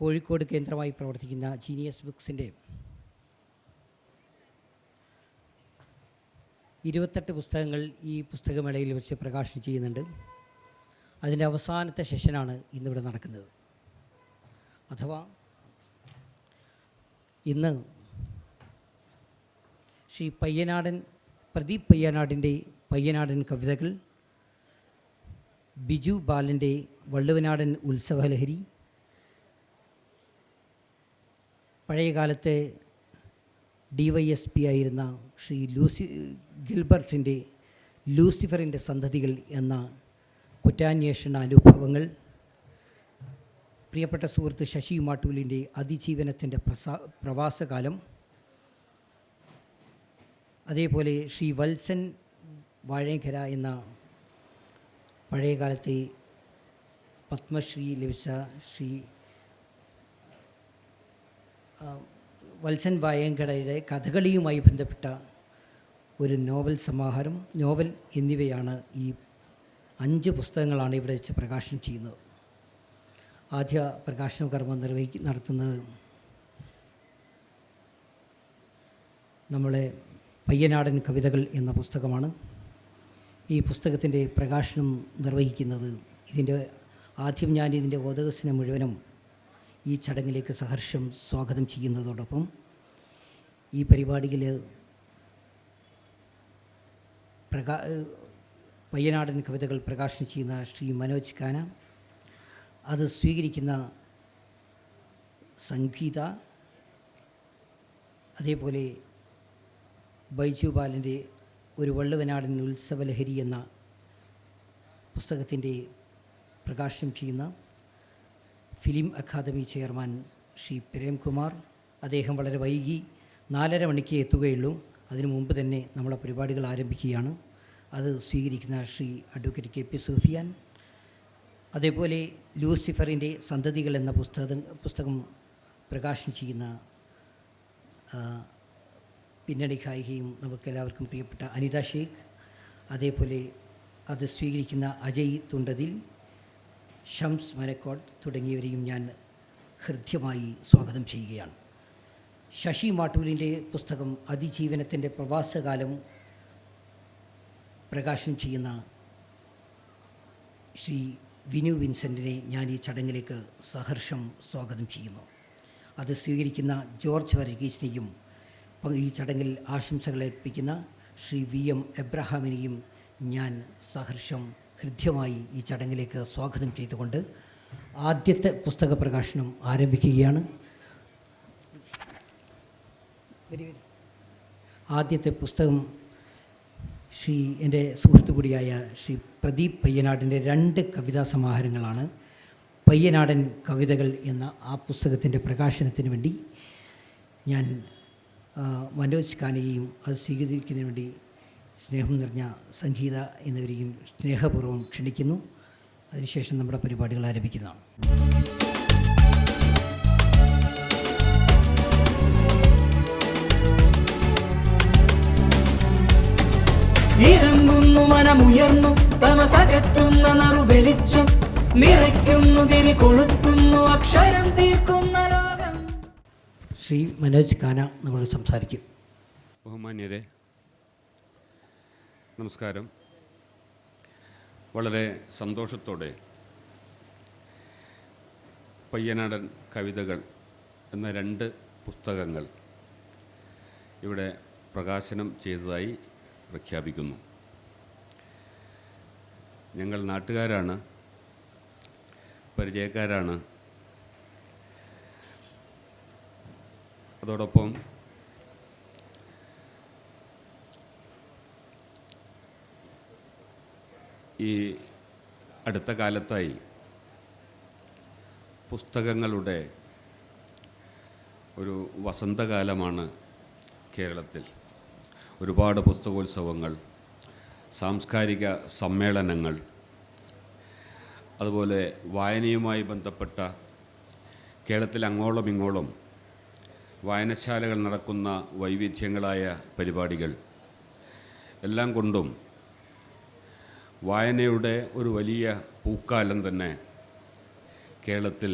കോഴിക്കോട് കേന്ദ്രമായി പ്രവർത്തിക്കുന്ന ജീനിയസ് ബുക്സിന്റെ ഇരുപത്തെട്ട് പുസ്തകങ്ങൾ ഈ പുസ്തകമേളയിൽ വെച്ച് പ്രകാശനം ചെയ്യുന്നുണ്ട്. അതിന്റെ അവസാനത്തെ സെഷനാണ് ഇന്നിവിടെ നടക്കുന്നത്. അഥവാ ഇന്ന് ശ്രീ പയ്യനാടൻ പ്രദീപ് പയ്യനാടിന്റെ പയ്യനാടൻ കവിതകൾ ബിജു ബാലന്റെ വള്ളുവനാടൻ ഉത്സവലഹരി പഴയകാലത്തെ ഡി വൈ എസ് പി ആയിരുന്ന ശ്രീ ലൂസി ഗിൽബർട്ടിന്റെ ലൂസിഫറിന്റെ സന്തതികൾ എന്ന കുറ്റാന്വേഷണ അനുഭവങ്ങൾ പ്രിയപ്പെട്ട സുഹൃത്ത് ശശി മാട്ടൂലിന്റെ അതിജീവനത്തിന്റെ പ്രസാ പ്രവാസകാലം അതേപോലെ ശ്രീ വത്സൻ വാഴേങ്കര എന്ന പഴയകാലത്തെ പത്മശ്രീ ലഭിച്ച ശ്രീ വത്സൻ വായങ്കടയുടെ കഥകളിയുമായി ബന്ധപ്പെട്ട ഒരു നോവൽ സമാഹാരം നോവൽ എന്നിവയാണ് ഈ അഞ്ച് പുസ്തകങ്ങളാണ് ഇവിടെ വെച്ച് പ്രകാശനം ചെയ്യുന്നത്. ആദ്യ പ്രകാശന കർമ്മം നിർവഹിക്ക നടത്തുന്നത് നമ്മളെ പയ്യനാടൻ കവിതകൾ എന്ന പുസ്തകമാണ്. ഈ പുസ്തകത്തിന്റെ പ്രകാശനം നിർവഹിക്കുന്നത് ഇതിന്റെ ആദ്യം ഞാൻ ഇതിന്റെ ഓതകസിനെ മുഴുവനും ഈ ചടങ്ങിലേക്ക് സഹർഷം സ്വാഗതം ചെയ്യുന്നതോടൊപ്പം ഈ പരിപാടിയിൽ പ്രകാ പയ്യനാടൻ കവിതകൾ പ്രകാശനം ചെയ്യുന്ന ശ്രീ മനോജ് ഖാന അത് സ്വീകരിക്കുന്ന സംഗീത അതേപോലെ ബൈജു ബാലന്റെ ഒരു വള്ളുവനാടൻ ഉത്സവലഹരി എന്ന പുസ്തകത്തിന്റെ പ്രകാശനം ചെയ്യുന്ന film academy chairman Shri Premkumar. അദ്ദേഹം വളരെ വൈകി നാലര മണിക്ക് എത്തുകയുള്ളൂ. അതിനു മുമ്പ് തന്നെ നമ്മളെ പരിപാടികൾ ആരംഭിക്കുകയാണ്. അത് സ്വീകരിക്കുന്ന Shri advocate K P Sufiyan. അതേപോലെ ലൂസിഫറിന്റെ സന്തതികൾ എന്ന പുസ്തകം പുസ്തകം പ്രകാശനം ചെയ്യുന്ന പിന്നണി ഗായികയും നമുക്കെല്ലാവർക്കും പ്രിയപ്പെട്ട അനിത ഷേഖ്. അതേപോലെ അത് സ്വീകരിക്കുന്ന അജയ് തുണ്ടതിൽ. ഷംസ് മനക്കോട്ട് തുടങ്ങിയവരെയും ഞാൻ ഹൃദ്യമായി സ്വാഗതം ചെയ്യുകയാണ്. ശശി മാട്ടൂലിന്റെ പുസ്തകം അതിജീവനത്തിന്റെ പ്രവാസകാലം പ്രകാശനം ചെയ്യുന്ന ശ്രീ വിനു വിൻസെന്റിനെ ഞാൻ ഈ ചടങ്ങിലേക്ക് സഹർഷം സ്വാഗതം ചെയ്യുന്നു. അത് സ്വീകരിക്കുന്ന ജോർജ് വർഗീസിനെയും ഈ ചടങ്ങിൽ ആശംസകൾ ഏൽപ്പിക്കുന്ന ശ്രീ വി എം എബ്രഹാമിനെയും ഞാൻ സഹർഷം ഹൃദ്യമായി ഈ ചടങ്ങിലേക്ക് സ്വാഗതം ചെയ്തുകൊണ്ട് ആദ്യത്തെ പുസ്തക പ്രകാശനം ആരംഭിക്കുകയാണ്. ആദ്യത്തെ പുസ്തകം ശ്രീ എന്റെ സുഹൃത്തു കൂടിയായ ശ്രീ പ്രദീപ് പയ്യനാടിന്റെ രണ്ട് കവിതാ സമാഹാരങ്ങളാണ് പയ്യനാടൻ കവിതകൾ എന്ന ആ പുസ്തകത്തിന്റെ പ്രകാശനത്തിന് വേണ്ടി ഞാൻ മനോജ് കാനയെയും അത് സ്വീകരിക്കുന്നതിന് വേണ്ടി സ്നേഹം നിറഞ്ഞ സംഗീത എന്നിവരെയും സ്നേഹപൂർവം ക്ഷണിക്കുന്നു. അതിനുശേഷം നമ്മുടെ പരിപാടികൾ ആരംഭിക്കുന്നതാണ്. ഇറങ്ങുന്നു മനമുയർന്നു തമസകറ്റുന്ന നറു വെളിച്ചം. നിറയ്ക്കുന്നു തിരി കൊളുത്തുന്നു അക്ഷരം തീർക്കുന്ന ലോകം. ശ്രീ മനോജ് കാന നമ്മൾ സംസാരിക്കും. ബഹുമാന്യരെ നമസ്കാരം. വളരെ സന്തോഷത്തോടെ പയ്യനാടൻ കവിതകൾ എന്ന രണ്ട് പുസ്തകങ്ങൾ ഇവിടെ പ്രകാശനം ചെയ്തതായി പ്രഖ്യാപിക്കുന്നു. ഞങ്ങൾ നാട്ടുകാരാണ് പരിചയക്കാരാണ്. അതോടൊപ്പം ഈ അടുത്ത കാലത്തായി പുസ്തകങ്ങളുടെ ഒരു വസന്തകാലമാണ് കേരളത്തിൽ. ഒരുപാട് പുസ്തകോത്സവങ്ങൾ സാംസ്കാരിക സമ്മേളനങ്ങൾ അതുപോലെ വായനയുമായി ബന്ധപ്പെട്ട കേരളത്തിൽ അങ്ങോളം ഇങ്ങോളം വായനശാലകൾ നടക്കുന്ന വൈവിധ്യങ്ങളായ പരിപാടികൾ എല്ലാം കൊണ്ടും വായനയുടെ ഒരു വലിയ പൂക്കാലം തന്നെ കേരളത്തിൽ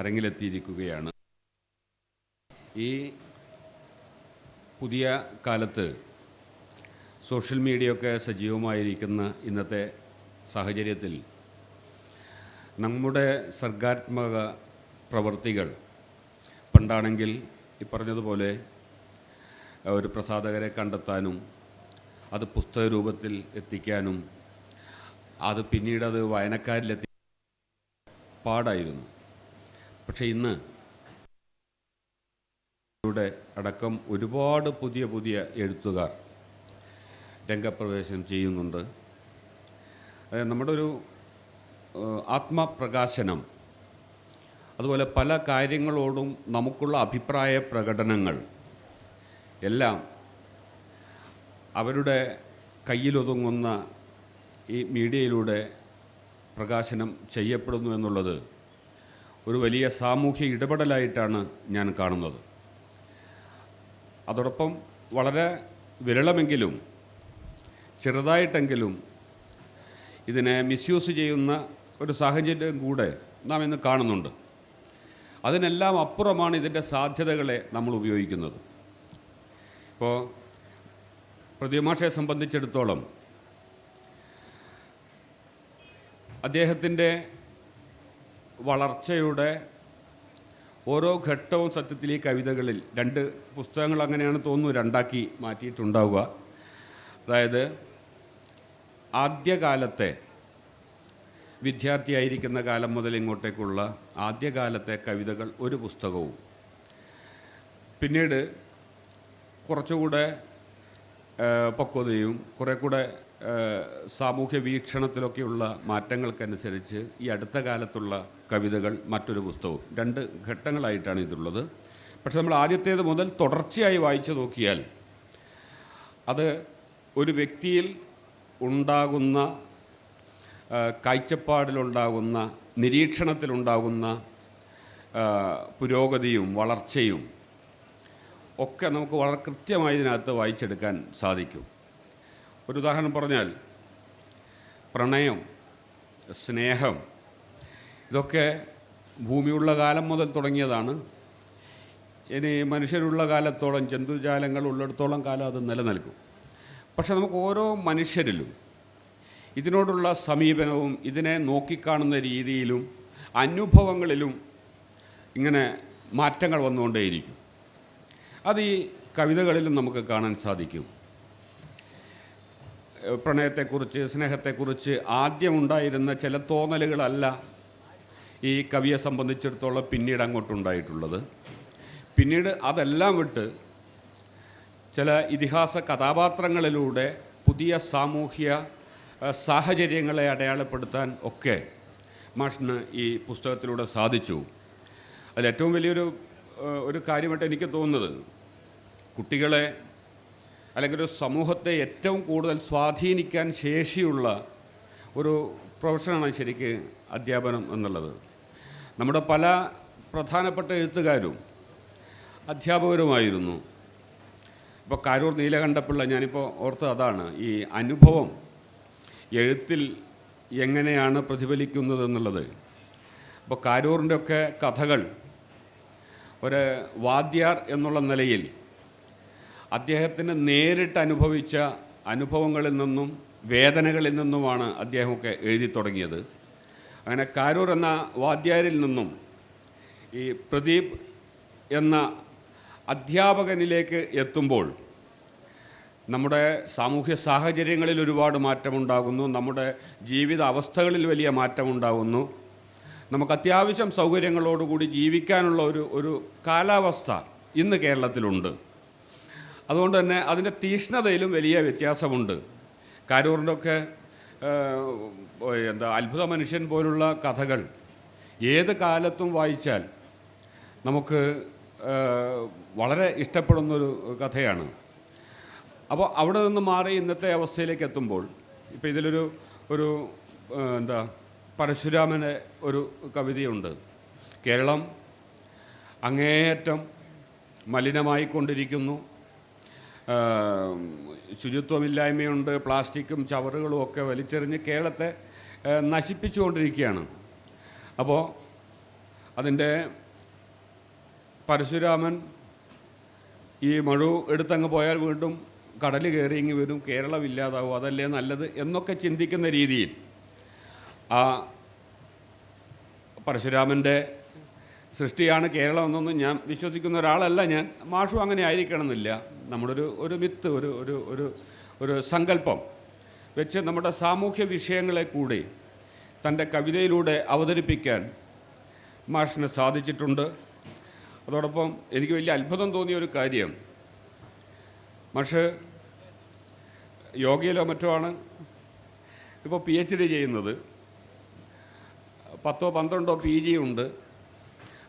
അരങ്ങിലെത്തിയിരിക്കുകയാണ്. ഈ പുതിയ കാലത്ത് സോഷ്യൽ മീഡിയയൊക്കെ സജീവമായിരിക്കുന്ന ഇന്നത്തെ സാഹചര്യത്തിൽ നമ്മുടെ സർഗാത്മക പ്രവർത്തികൾ പണ്ടാണെങ്കിൽ ഈ പറഞ്ഞതുപോലെ ഒരു പ്രസാധകരെ കണ്ടെത്താനും അത് പുസ്തക രൂപത്തിൽ എത്തിക്കാനും അത് പിന്നീട് അത് വായനക്കാരിലെത്തി പാടായിരുന്നു. പക്ഷേ ഇന്ന് യുടെ അടക്കം ഒരുപാട് പുതിയ പുതിയ എഴുത്തുകാർ രംഗപ്രവേശനം ചെയ്യുന്നുണ്ട്. നമ്മുടെ ഒരു ആത്മപ്രകാശനം അതുപോലെ പല കാര്യങ്ങളോടും നമുക്കുള്ള അഭിപ്രായ പ്രകടനങ്ങൾ എല്ലാം അവരുടെ കയ്യിലൊതുങ്ങുന്ന ഈ മീഡിയയിലൂടെ പ്രകാശനം ചെയ്യപ്പെടുന്നു എന്നുള്ളത് ഒരു വലിയ സാമൂഹ്യ ഇടപെടലായിട്ടാണ് ഞാൻ കാണുന്നത്. അതോടൊപ്പം വളരെ വിരളമെങ്കിലും ചെറുതായിട്ടെങ്കിലും ഇതിനെ മിസ്യൂസ് ചെയ്യുന്ന ഒരു സാഹചര്യം കൂടെ നാം ഇന്ന് കാണുന്നുണ്ട്. അതിനെല്ലാം അപ്പുറമാണ് ഇതിന്റെ സാധ്യതകളെ നമ്മൾ ഉപയോഗിക്കുന്നത്. ഇപ്പോൾ പ്രതിമാഷയെ സംബന്ധിച്ചിടത്തോളം അദ്ദേഹത്തിന്റെ വളർച്ചയുടെ ഓരോ ഘട്ടവും സത്യത്തിൽ ഈ കവിതകളിൽ രണ്ട് പുസ്തകങ്ങൾ അങ്ങനെയാണ് തോന്നുന്നു രണ്ടാക്കി മാറ്റിയിട്ടുണ്ടാവുക. അതായത് ആദ്യകാലത്തെ വിദ്യാർത്ഥിയായിരിക്കുന്ന കാലം മുതൽ ഇങ്ങോട്ടേക്കുള്ള ആദ്യകാലത്തെ കവിതകൾ ഒരു പുസ്തകവും. പിന്നീട് കുറച്ചുകൂടെ പക്വതയും കുറേ കൂടെ സാമൂഹ്യ വീക്ഷണത്തിലൊക്കെയുള്ള മാറ്റങ്ങൾക്കനുസരിച്ച് ഈ അടുത്ത കാലത്തുള്ള കവിതകൾ മറ്റൊരു പുസ്തകവും. രണ്ട് ഘട്ടങ്ങളായിട്ടാണ് ഇതുള്ളത് പക്ഷെ നമ്മൾ ആദ്യത്തേത് മുതൽ തുടർച്ചയായി വായിച്ചു നോക്കിയാൽ അത് ഒരു വ്യക്തിയിൽ ഉണ്ടാകുന്ന കാഴ്ചപ്പാടിലുണ്ടാകുന്ന നിരീക്ഷണത്തിലുണ്ടാകുന്ന പുരോഗതിയും വളർച്ചയും ഒക്കെ നമുക്ക് വളരെ കൃത്യമായി ഇതിനകത്ത് വായിച്ചെടുക്കാൻ സാധിക്കും. ഒരു ഉദാഹരണം പറഞ്ഞാൽ പ്രണയം സ്നേഹം ഇതൊക്കെ ഭൂമിയുള്ള കാലം മുതൽ തുടങ്ങിയതാണ്. ഇനി മനുഷ്യരുള്ള കാലത്തോളം ജന്തുജാലങ്ങൾ ഉള്ളിടത്തോളം കാലം അത് നിലനിൽക്കും. പക്ഷെ നമുക്ക് ഓരോ മനുഷ്യരിലും ഇതിനോടുള്ള സമീപനവും ഇതിനെ നോക്കിക്കാണുന്ന രീതിയിലും അനുഭവങ്ങളിലും ഇങ്ങനെ മാറ്റങ്ങൾ വന്നുകൊണ്ടേയിരിക്കും. അത് ഈ കവിതകളിലും നമുക്ക് കാണാൻ സാധിക്കും. പ്രണയത്തെക്കുറിച്ച് സ്നേഹത്തെക്കുറിച്ച് ആദ്യം ഉണ്ടായിരുന്ന ചില തോന്നലുകളല്ല ഈ കവിയെ സംബന്ധിച്ചിടത്തോളം പിന്നീട് അങ്ങോട്ടുണ്ടായിട്ടുള്ളത്. പിന്നീട് അതെല്ലാം വിട്ട് ചില ഇതിഹാസ കഥാപാത്രങ്ങളിലൂടെ പുതിയ സാമൂഹ്യ സാഹചര്യങ്ങളെ അടയാളപ്പെടുത്താൻ ഒക്കെ മാഷിന് ഈ പുസ്തകത്തിലൂടെ സാധിച്ചു. അതിലേറ്റവും വലിയൊരു ഒരു കാര്യമായിട്ട് എനിക്ക് തോന്നുന്നത് കുട്ടികളെ അല്ലെങ്കിൽ ഒരു സമൂഹത്തെ ഏറ്റവും കൂടുതൽ സ്വാധീനിക്കാൻ ശേഷിയുള്ള ഒരു പ്രൊഫഷനാണ് ശരിക്ക് അധ്യാപനം എന്നുള്ളത്. നമ്മുടെ പല പ്രധാനപ്പെട്ട എഴുത്തുകാരും അധ്യാപകരുമായിരുന്നു. ഇപ്പോൾ കാരൂർ നീലകണ്ഠപിള്ള ഞാനിപ്പോൾ ഓർത്തത് അതാണ്. ഈ അനുഭവം എഴുത്തിൽ എങ്ങനെയാണ് പ്രതിഫലിക്കുന്നത് എന്നുള്ളത്. ഇപ്പോൾ കാരൂറിന്റെയൊക്കെ കഥകൾ ഒരു വാദ്യാർ എന്നുള്ള നിലയിൽ അദ്ദേഹത്തിന് നേരിട്ട് അനുഭവിച്ച അനുഭവങ്ങളിൽ നിന്നും വേദനകളിൽ നിന്നുമാണ് അദ്ദേഹമൊക്കെ എഴുതി തുടങ്ങിയത്. അങ്ങനെ കാരൂർ എന്ന വാദ്യാരിൽ നിന്നും ഈ പ്രദീപ് എന്ന അധ്യാപകനിലേക്ക് എത്തുമ്പോൾ നമ്മുടെ സാമൂഹ്യ സാഹചര്യങ്ങളിൽ ഒരുപാട് മാറ്റമുണ്ടാകുന്നു. നമ്മുടെ ജീവിത അവസ്ഥകളിൽ വലിയ മാറ്റമുണ്ടാകുന്നു. നമുക്ക് അത്യാവശ്യം സൗകര്യങ്ങളോടുകൂടി ജീവിക്കാനുള്ള ഒരു ഒരു കാലാവസ്ഥ ഇന്ന് കേരളത്തിലുണ്ട്. അതുകൊണ്ട് തന്നെ അതിന്റെ തീക്ഷ്ണതയിലും വലിയ വ്യത്യാസമുണ്ട്. കാരൂറിന്റെ ഒക്കെ എന്താ അത്ഭുത മനുഷ്യൻ പോലുള്ള കഥകൾ ഏത് കാലത്തും വായിച്ചാൽ നമുക്ക് വളരെ ഇഷ്ടപ്പെടുന്നൊരു കഥയാണ്. അപ്പോൾ അവിടെ നിന്ന് മാറി ഇന്നത്തെ അവസ്ഥയിലേക്ക് എത്തുമ്പോൾ ഇപ്പോൾ ഇതിലൊരു ഒരു എന്താ പരശുരാമന്റെ ഒരു കവിതയുണ്ട്. കേരളം അങ്ങേയറ്റം മലിനമായിക്കൊണ്ടിരിക്കുന്നു. ശുചിത്വമില്ലായ്മയുണ്ട് പ്ലാസ്റ്റിക്കും ചവറുകളും ഒക്കെ വലിച്ചെറിഞ്ഞ് കേരളത്തെ നശിപ്പിച്ചുകൊണ്ടിരിക്കുകയാണ്. അപ്പോൾ അതിന്റെ പരശുരാമൻ ഈ മഴു എടുത്തങ്ങ് പോയാൽ വീണ്ടും കടൽ കയറി ഇങ്ങ് വരും കേരളം ഇല്ലാതാവും അതല്ലേ നല്ലത് എന്നൊക്കെ ചിന്തിക്കുന്ന രീതിയിൽ ആ പരശുരാമന്റെ സൃഷ്ടിയാണ് കേരളം എന്നൊന്നും ഞാൻ വിശ്വസിക്കുന്ന ഒരാളല്ല ഞാൻ. മാഷു അങ്ങനെ ആയിരിക്കണമെന്നില്ല. നമ്മുടെ ഒരു ഒരു മിത്ത് ഒരു ഒരു ഒരു ഒരു സങ്കല്പം വെച്ച് നമ്മുടെ സാമൂഹ്യ വിഷയങ്ങളെ കൂടി തന്റെ കവിതയിലൂടെ അവതരിപ്പിക്കാൻ മാഷിന് സാധിച്ചിട്ടുണ്ട്. അതോടൊപ്പം എനിക്ക് വലിയ അത്ഭുതം തോന്നിയ ഒരു കാര്യം. മാഷ് യോഗയിലോ മറ്റോ ആണ് ഇപ്പോൾ പി എച്ച് ഡി ചെയ്യുന്നത്. പത്തോ പന്ത്രണ്ടോ പി ജി ഉണ്ട്.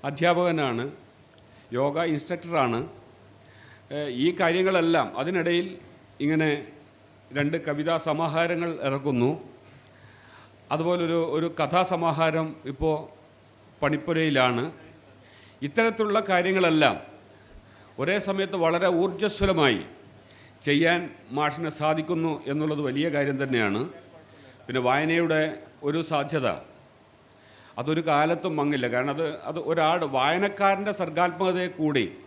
അധ്യാപകനാണ്. യോഗ ഇൻസ്ട്രക്ടറാണ്. ഈ കാര്യങ്ങളെല്ലാം അതിനിടയിൽ ഇങ്ങനെ രണ്ട് കവിതാ സമാഹാരങ്ങൾ ഇറക്കുന്നു. അതുപോലൊരു ഒരു കഥാസമാഹാരം ഇപ്പോൾ പണിപ്പുരയിലാണ്. ഇത്തരത്തിലുള്ള കാര്യങ്ങളെല്ലാം ഒരേ സമയത്ത് വളരെ ഊർജസ്വലമായി ചെയ്യാൻ മാഷിനെ സാധിക്കുന്നു എന്നുള്ളത് വലിയ കാര്യം തന്നെയാണ്. പിന്നെ വായനയുടെ ഒരു സാധ്യത അതൊരു കാലത്തും മങ്ങില്ല കാരണം അത് അത് ഒരാൾ വായനക്കാരന്റെ സർഗാത്മകതയെ കൂടി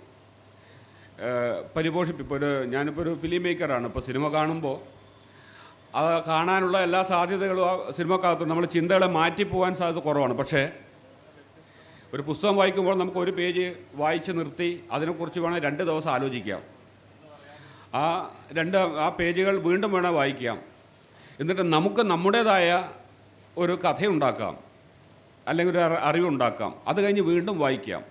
പരിപോഷിപ്പിപ്പോൾ ഒരു ഞാനിപ്പോൾ ഒരു ഫിലിം മേക്കറാണ് ഇപ്പോൾ സിനിമ കാണുമ്പോൾ അത് കാണാനുള്ള എല്ലാ സാധ്യതകളും ആ സിനിമക്കകത്ത് നമ്മൾ ചിന്തകളെ മാറ്റിപ്പോകാൻ സാധ്യത കുറവാണ്. പക്ഷേ ഒരു പുസ്തകം വായിക്കുമ്പോൾ നമുക്ക് ഒരു പേജ് വായിച്ച് നിർത്തി അതിനെക്കുറിച്ച് വേണം രണ്ട് ദിവസം ആലോചിക്കാം. ആ രണ്ട് ആ പേജുകൾ വീണ്ടും വേണേൽ വായിക്കാം. എന്നിട്ട് നമുക്ക് നമ്മുടേതായ ഒരു കഥയുണ്ടാക്കാം. അല്ലെങ്കിൽ ഒരു അറി- അറിവുണ്ടാക്കാം. അത് കഴിഞ്ഞ് വീണ്ടും വായിക്കാം.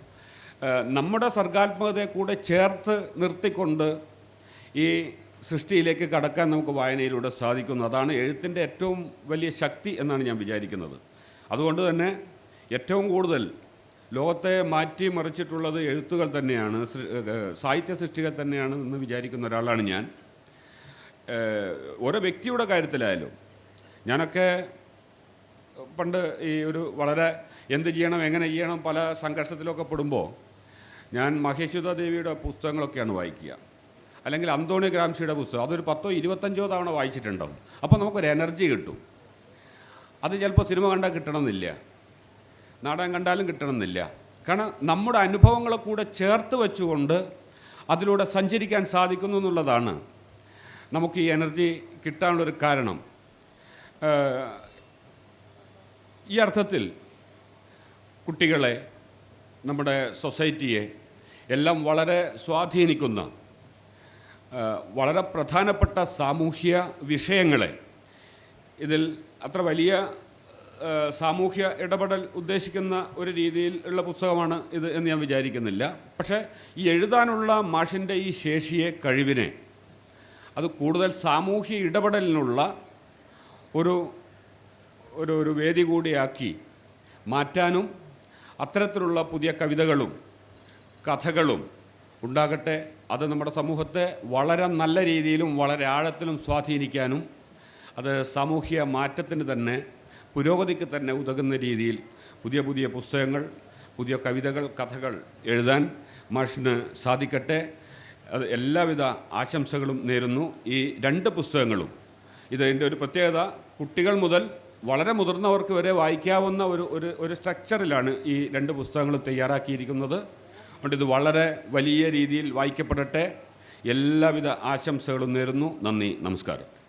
നമ്മുടെ സർഗാത്മകതയെ കൂടെ ചേർത്ത് നിർത്തിക്കൊണ്ട് ഈ സൃഷ്ടിയിലേക്ക് കടക്കാൻ നമുക്ക് വായനയിലൂടെ സാധിക്കുന്നു. അതാണ് എഴുത്തിന്റെ ഏറ്റവും വലിയ ശക്തി എന്നാണ് ഞാൻ വിചാരിക്കുന്നത്. അതുകൊണ്ട് തന്നെ ഏറ്റവും കൂടുതൽ ലോകത്തെ മാറ്റി മറിച്ചിട്ടുള്ളത് എഴുത്തുകൾ തന്നെയാണ് സാഹിത്യ സൃഷ്ടികൾ തന്നെയാണ് എന്ന് വിചാരിക്കുന്ന ഒരാളാണ് ഞാൻ. ഓരോ വ്യക്തിയുടെ കാര്യത്തിലായാലും ഞാനൊക്കെ പണ്ട് ഈ ഒരു വളരെ എന്ത് ചെയ്യണം എങ്ങനെ ചെയ്യണം പല സംഘർഷത്തിലൊക്കെ പെടുമ്പോൾ ഞാൻ മഹേശ്വത ദേവിയുടെ പുസ്തകങ്ങളൊക്കെയാണ് വായിക്കുക. അല്ലെങ്കിൽ അന്തോണി ഗ്രാംഷിയുടെ പുസ്തകം അതൊരു പത്തോ ഇരുപത്തഞ്ചോ തവണ വായിച്ചിട്ടുണ്ടാവും. അപ്പോൾ നമുക്കൊരു എനർജി കിട്ടും. അത് ചിലപ്പോൾ സിനിമ കണ്ടാൽ കിട്ടണമെന്നില്ല. നാടകം കണ്ടാലും കിട്ടണമെന്നില്ല. കാരണം നമ്മുടെ അനുഭവങ്ങളെ കൂടെ ചേർത്ത് വെച്ചുകൊണ്ട് അതിലൂടെ സഞ്ചരിക്കാൻ സാധിക്കുന്നു എന്നുള്ളതാണ് നമുക്ക് ഈ എനർജി കിട്ടാനുള്ളൊരു കാരണം. ഈ അർത്ഥത്തിൽ കുട്ടികളെ നമ്മുടെ സൊസൈറ്റിയെ എല്ലാം വളരെ സ്വാധീനിക്കുന്ന വളരെ പ്രധാനപ്പെട്ട സാമൂഹ്യ വിഷയങ്ങളെ ഇതിൽ അത്ര വലിയ സാമൂഹ്യ ഇടപെടൽ ഉദ്ദേശിക്കുന്ന ഒരു രീതിയിൽ ഉള്ള പുസ്തകമാണ് ഇത് എന്ന് ഞാൻ വിചാരിക്കുന്നില്ല. പക്ഷേ ഈ എഴുതാനുള്ള മാഷിന്റെ ഈ ശേഷിയെ കഴിവിനെ അത് കൂടുതൽ സാമൂഹ്യ ഇടപെടലിനുള്ള ഒരു ഒരു ഒരു വേദി കൂടിയാക്കി മാറ്റാനും അത്തരത്തിലുള്ള പുതിയ കവിതകളും കഥകളും ഉണ്ടാകട്ടെ. അത് നമ്മുടെ സമൂഹത്തെ വളരെ നല്ല രീതിയിലും വളരെ ആഴത്തിലും സ്വാധീനിക്കാനും അത് സാമൂഹ്യ മാറ്റത്തിന് തന്നെ പുരോഗതിക്ക് തന്നെ ഉതകുന്ന രീതിയിൽ പുതിയ പുതിയ പുസ്തകങ്ങൾ പുതിയ കവിതകൾ കഥകൾ എഴുതാൻ മാഷിന് സാധിക്കട്ടെ. അത് എല്ലാവിധ ആശംസകളും നേരുന്നു. ഈ രണ്ട് പുസ്തകങ്ങളും ഇതിന്റെ ഒരു പ്രത്യേകത. കുട്ടികൾ മുതൽ വളരെ മുതിർന്നവർക്ക് വരെ വായിക്കാവുന്ന ഒരു ഒരു ഒരു സ്ട്രക്ചറിലാണ് ഈ രണ്ട് പുസ്തകങ്ങൾ തയ്യാറാക്കിയിരിക്കുന്നത്. അതുകൊണ്ട് ഇത് വളരെ വലിയ രീതിയിൽ വായിക്കപ്പെടട്ടെ. എല്ലാവിധ ആശംസകളും നേരുന്നു. നന്ദി നമസ്കാരം.